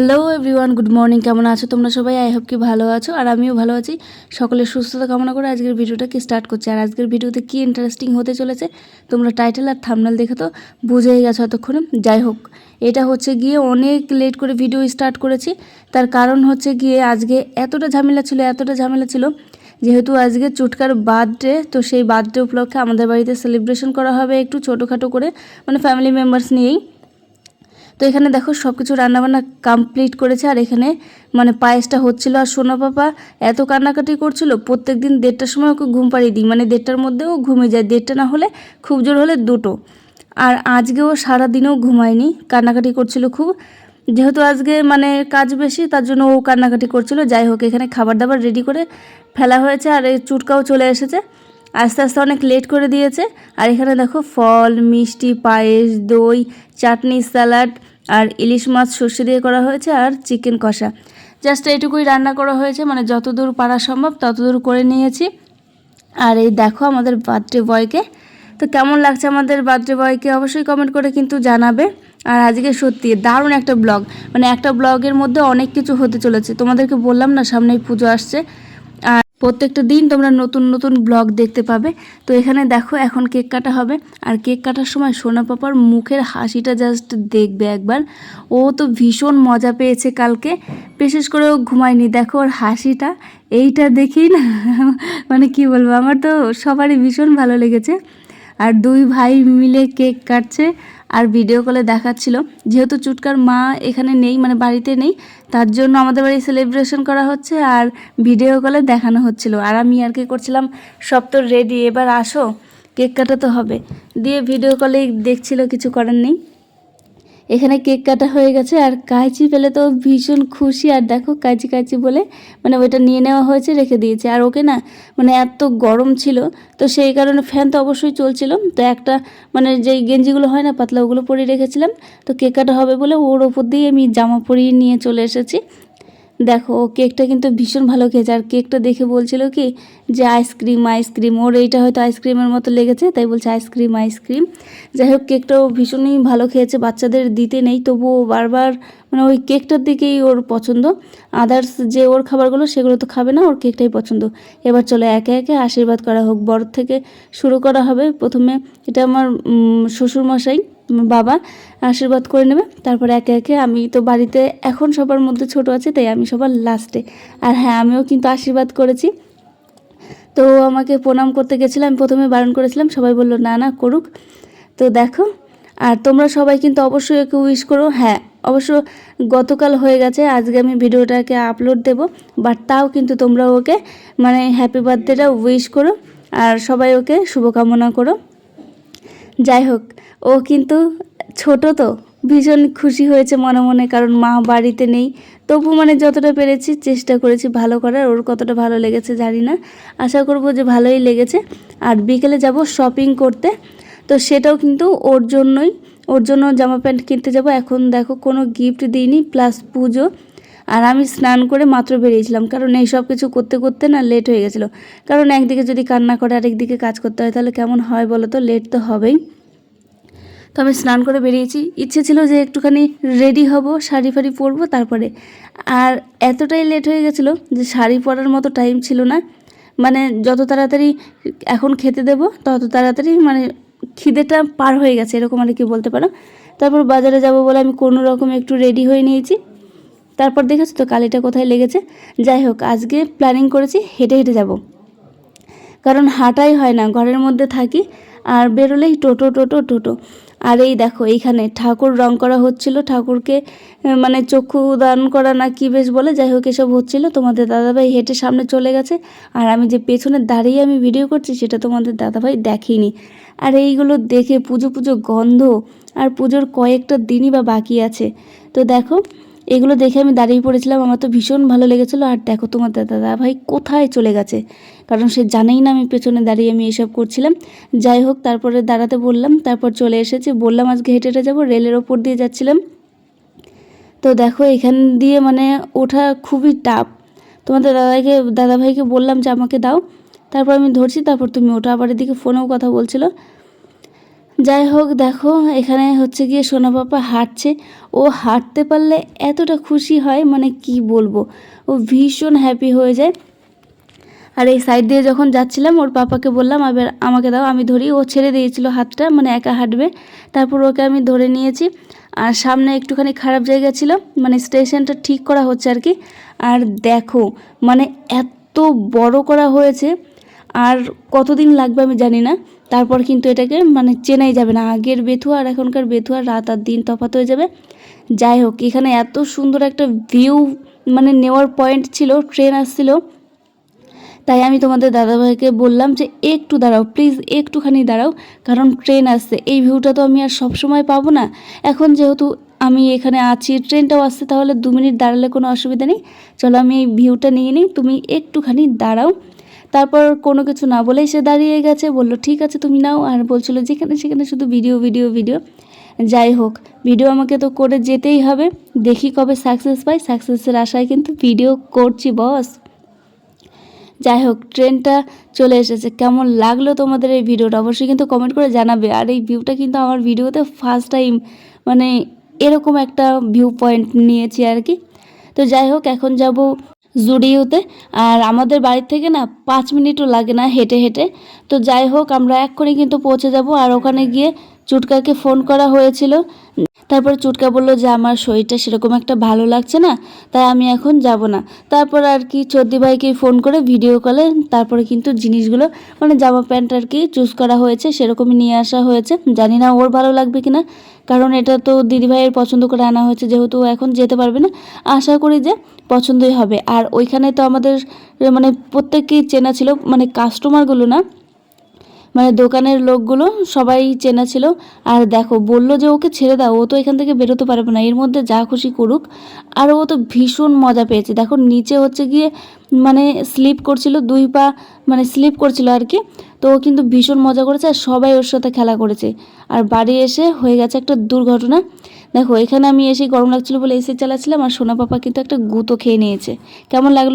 Hello everyone good morning কেমন আছো তোমরা সবাই? আই হোপ কি ভালো আছো আর আমিও ভালো আছি। সকলের সুস্থতা কামনা করে আজকের ভিডিওটাকে স্টার্ট করছি। আর আজকের ভিডিওতে কি ইন্টারেস্টিং হতে চলেছে, তোমরা টাইটেল আর থামনাল দেখে তো বুঝেই গেছো এতক্ষণে। যাই হোক, এটা হচ্ছে গিয়ে অনেক লেট করে ভিডিও স্টার্ট করেছি। তার কারণ হচ্ছে গিয়ে আজকে এতটা ঝামেলা ছিল, এতটা ঝামেলা ছিল, যেহেতু আজকে চুটকার বার্থডে তো সেই বার্থডে উপলক্ষে আমাদের বাড়িতে সেলিব্রেশন করা হবে একটু ছোটোখাটো করে মানে ফ্যামিলি মেম্বার্স নিয়েই। তো এখানে দেখো সব কিছু রান্নাবান্না কমপ্লিট করেছে, আর এখানে মানে পায়েসটা হচ্ছিল। আর সোনা পাপা এত কান্নাকাটি করছিল প্রত্যেক দিন দেড়টার সময় ওকে ঘুম পাড়িয়ে দিই। মানে দেড়টার মধ্যেও ঘুমে যায়, দেড়টা না হলে খুব জোর হলে দুটো। আর আজকেও সারাদিনেও ঘুমায়নি, কান্নাকাটি করছিল খুব। যেহেতু আজকে মানে কাজ বেশি, তার জন্য ও কান্নাকাটি করছিল। যাই হোক, এখানে খাবার দাবার রেডি করে ফেলা হয়েছে, আর এই চুটকাও চলে এসেছে। আস্তে আস্তে অনেক লেট করে দিয়েছে। আর এখানে দেখো ফল, মিষ্টি, পায়েস, দই, চাটনি স্যালাড আর ইলিশ মাছ সর্ষে দিয়ে করা হয়েছে আর চিকেন কষা। জাস্ট এইটুকুই রান্না করা হয়েছে মানে যতদূর পারা সম্ভব ততদূর করে নিয়েছি। আর এই দেখো আমাদের বার্থডে বয়কে। তো কেমন লাগছে আমাদের বার্থডে বয়কে অবশ্যই কমেন্ট করে কিন্তু জানাবে। আর আজকে সত্যি দারুণ একটা ব্লগ মানে একটা ব্লগের মধ্যে অনেক কিছু হতে চলেছে। তোমাদেরকে বললাম না সামনেই পুজো আসছে। প্রত্যেকটা দিন তোমরা নতুন নতুন ব্লগ দেখতে পাবে। তো এখানে দেখো, এখন কেক কাটা হবে। আর কেক কাটার সময় সোনা পাপার মুখের হাসিটা জাস্ট দেখবে একবার। ও তো ভীষণ মজা পেয়েছে কালকে। বিশেষ করে ও ঘুমায়নি। দেখো ওর হাসিটা। এইটা দেখি না মানে কি বলব, আমার তো সবারই ভীষণ ভালো লেগেছে। আর দুই ভাই মিলে কেক কাটছে। আর ভিডিও কলে দেখাচ্ছিল, যেহেতু চুটকার মা এখানে নেই মানে বাড়িতে নেই, তার জন্য আমাদের বাড়ি সেলিব্রেশন করা হচ্ছে আর ভিডিও কলে দেখানো হচ্ছিল। আর আমি আর কি করছিলাম, সব তো রেডি এবার আসো কেক কাটাতে হবে। দিয়ে ভিডিও কলে দেখছিল, কিছু করার নেই। এখানে কেক কাটা হয়ে গেছে আর কাঁচি পেলে তো ভীষণ খুশি। আর দেখো কাঁচি কাঁচি বলে মানে ওইটা নিয়ে নেওয়া হয়েছে, রেখে দিয়েছে। আর ওকে না মানে এত গরম ছিল, তো সেই কারণে ফ্যান তো অবশ্যই চলছিল। তো একটা মানে যেই গেঞ্জিগুলো হয় না, পাতলা ওগুলো পরিয়ে রেখেছিলাম। তো কেক কাটা হবে বলে ওর ওপর দিয়ে আমি জামা পরিয়ে নিয়ে চলে এসেছি। দেখো ও কেকটা কিন্তু ভীষণ ভালো খেয়েছে। আর কেকটা দেখে বলছিল কি যে আইসক্রিম আইসক্রিম। ওর এইটা হয়তো আইসক্রিমের মতো লেগেছে, তাই বলছে আইসক্রিম আইসক্রিম। যাই হোক, কেকটাও ভীষণই ভালো খেয়েছে, বাচ্চাদের দিতে নেই। তবুও বারবার মানে ওই কেকটার দিকেই ওর পছন্দ। আদার্স যে ওর খাবারগুলো, সেগুলো তো খাবে না, ওর কেকটাই পছন্দ। এবার চলো একে একে আশীর্বাদ করা হোক। বড় থেকে শুরু করা হবে। প্রথমে এটা আমার শ্বশুরমশাই। বাবা আশীর্বাদ করে নেবে। তারপরে একে একে আমি তো বাড়িতে এখন সবার মধ্যে ছোট আছে, তাই আমি সবার লাস্টে আর হ্যাঁ আমিও কিন্তু আশীর্বাদ করেছি। তো আমাকে প্রণাম করতে গেছিলাম প্রথমে বারণ করেছিলাম, সবাই বলল, না না, করুক। তো দেখো, আর তোমরা সবাই কিন্তু অবশ্যই একে উইশ করো। হ্যাঁ অবশ্য গতকাল হয়ে গেছে, আজকে আমি ভিডিওটাকে আপলোড দেব বাট তাও কিন্তু তোমরা ওকে মানে হ্যাপি বার্থডেটা উইশ করো। আর সবাই ওকে শুভকামনা করো। যাই হোক, ও কিন্তু ছোট তো, ভীষণ খুশি হয়েছে মনে মনে কারণ মা বাড়িতে নেই। তবু মানে যতটা পেরেছি চেষ্টা করেছি ভালো করার, ওর কতটা ভালো লেগেছে জানি না। আশা করব যে ভালোই লেগেছে। আর বিকেলে যাব শপিং করতে। তো সেটাও কিন্তু ওর জন্যই, ওর জন্য জামা প্যান্ট কিনতে যাব। এখন দেখো কোনো গিফট দিইনি প্লাস পুজো। আর আমি স্নান করে মাত্র বেরিয়েছিলাম। কারণ এই সব কিছু করতে করতে না লেট হয়ে গেছিল। কারণ একদিকে যদি কান্না করে আরেকদিকে কাজ করতে হয়, তাহলে কেমন হয় বলো তো? লেট তো হবেই। তো আমি স্নান করে বেরিয়েছি। ইচ্ছে ছিল যে একটুখানি রেডি হব, শাড়ি ফাড়ি পরবো তারপরে। আর এতটাই লেট হয়ে গেছিল যে শাড়ি পরার মতো টাইম ছিল না। মানে যত তাড়াতাড়ি এখন খেতে দেব, তত তাড়াতাড়ি মানে খিদেটা পার হয়ে গেছে, এরকম আর কি বলতে পারো। তারপর বাজারে যাব বলে আমি কোনো রকম একটু রেডি হয়ে নিয়েছি। তারপর দেখেছ তো কালিটা কোথায় লেগেছে। যাই হোক, আজকে প্ল্যানিং করেছি, হেঁটে হেঁটে যাব। কারণ হাঁটাই হয় না, ঘরের মধ্যে থাকি আর বেরোলেই টোটো টোটো টোটো। আর এই দেখো, এইখানে ঠাকুর রং করা হচ্ছিল, ঠাকুরকে মানে চক্ষু দান করা না কি বেশ বলে, যাই হোক, এসব হচ্ছিল। তোমাদের দাদাভাই হেঁটে সামনে চলে গেছে। আর আমি যে পেছনে দাঁড়িয়ে আমি ভিডিও করছি, সেটা তোমাদের দাদাভাই দেখেনি। আর এইগুলো দেখে পুজো পুজো গন্ধ, আর পুজোর কয়েকটা দিনই বা বাকি আছে। তো দেখো এগুলো দেখে আমি দাঁড়িয়ে পড়েছিলাম। আমার তো ভীষণ ভালো লেগেছিলো। আর দেখো তোমার দাদা ভাই কোথায় চলে গেছে? কারণ সে জানেই না আমি পেছনে দাঁড়িয়ে আমি এসব করছিলাম। যাই হোক, তারপরে দাঁড়াতে বললাম, তারপর চলে এসেছে। বললাম, আজকে হেঁটে হেঁটে যাব, রেলের ওপর দিয়ে যাচ্ছিলাম। তো দেখো, এখান দিয়ে মানে ওঠা খুবই টাফ। তোমাদের দাদাকে দাদাভাইকে বললাম যে, আমাকে দাও। তারপর আমি ধরছি, তারপর তুমি ওটা আবার এদিকে ফোনেও কথা বলছিল। যাই হোক, দেখো, এখানে হচ্ছে গিয়ে সোনা পাপা হাঁটছে। ও হাঁটতে পারলে এতটা খুশি হয় মানে কি বলব? ও ভীষণ হ্যাপি হয়ে যায়। আর এই সাইড দিয়ে যখন যাচ্ছিলাম, ওর পাপাকে বললাম এবার আমাকে দাও, আমি ধরি। ও ছেড়ে দিয়েছিল হাতটা মানে একা হাঁটবে। তারপর ওকে আমি ধরে নিয়েছি। আর সামনে একটুখানি খারাপ জায়গা ছিল মানে স্টেশনটা ঠিক করা হচ্ছে আর কি। আর দেখো মানে এত বড় করা হয়েছে। আর কতদিন লাগবে আমি জানি না। তারপর কিন্তু এটাকে মানে চেনাই যাবে না। আগের বেথুয়া আর এখনকার বেথুয়া রাত আর দিন তফাৎ হয়ে যাবে। যাই হোক, এখানে এত সুন্দর একটা ভিউ মানে নেওয়ার পয়েন্ট ছিল ট্রেন আসছিল। তাই আমি তোমাদের দাদাভাইকে বললাম যে, একটু দাঁড়াও প্লিজ একটুখানি দাঁড়াও, কারণ ট্রেন আসছে। এই ভিউটা তো আমি আর সব সময় পাবো না। এখন যেহেতু আমি এখানে আছি ট্রেনটাও আসছে, তাহলে দু মিনিট দাঁড়ালে কোনো অসুবিধা নেই। চলো আমি এই ভিউটা নিয়ে নিই। তুমি একটুখানি দাঁড়াও। তারপর কোনো কিছু না বলেই সে দাঁড়িয়ে গেছে, বলল, ঠিক আছে, তুমি নাও। আর বলছিল, যেখানে, সেখানে শুধু ভিডিও ভিডিও ভিডিও যাই হোক ভিডিও আমাকে তো করে যেতেই হবে। দেখি কবে সাকসেস পাই। সাকসেসের আশায় কিন্তু ভিডিও করছি বস যাই হোক ট্রেনটা চলে এসেছে। কেমন লাগল তোমাদের এই ভিডিওটা অবশ্যই কিন্তু কমেন্ট করে জানাবে। আর এই ভিউটা কিন্তু আমার ভিডিওতে ফার্স্ট টাইম মানে এরকম একটা ভিউ পয়েন্ট নিয়েছি আর কি। তো যাই হোক, এখন যাব জুডিওতে আর আমাদের বাড়ির থেকে না পাঁচ মিনিটও লাগে না হেঁটে হেঁটে। তো যাই হোক, আমরা এক্ষুনি কিন্তু পৌঁছে যাব। আর ওখানে গিয়ে চুটকাকে ফোন করা হয়েছিল। তারপর চুটকা বলল যে, আমার শরীরটা সেরকম একটা ভালো লাগছে না, তাই আমি এখন যাব না। তারপর আর কি চদ্দি ভাইকে ফোন করে ভিডিও কলে তারপরে কিন্তু জিনিসগুলো মানে জামা প্যান্ট আর কি চুজ করা হয়েছে, সেরকমই নিয়ে আসা হয়েছে। জানি না ওর ভালো লাগবে কিনা কারণ এটা তো দিদিভাইয়ের পছন্দ করে আনা হয়েছে, যেহেতু এখন যেতে পারবে না। আশা করি যে পছন্দই হবে। আর ওইখানে তো আমাদের মানে প্রত্যেককেই চেনা ছিল মানে কাস্টমারগুলো না মানে দোকানের লোকগুলো সবাই চেনা ছিল। আর দেখো, বলল যে ওকে ছেড়ে দাও, ও তো এখান থেকে বেরোতে পারবে না। এর মধ্যে যা খুশি করুক। আর ও তো ভীষণ মজা পেয়েছে। দেখো, নিচে হচ্ছে গিয়ে মানে স্লিপ করছিল, দুই পা মানে স্লিপ করছিল আর কি। তো ও কিন্তু ভীষণ মজা করেছে আর সবাই ওর সাথে খেলা করেছে। আর বাড়ি এসে হয়ে গেছে একটা দুর্ঘটনা। দেখো, এখানে আমি এসে গরম লাগছিল বলে এসে চালাচ্ছিলাম আর সোনা পাপা কিন্তু একটা গুঁতো খেয়ে নিয়েছে। কেমন লাগল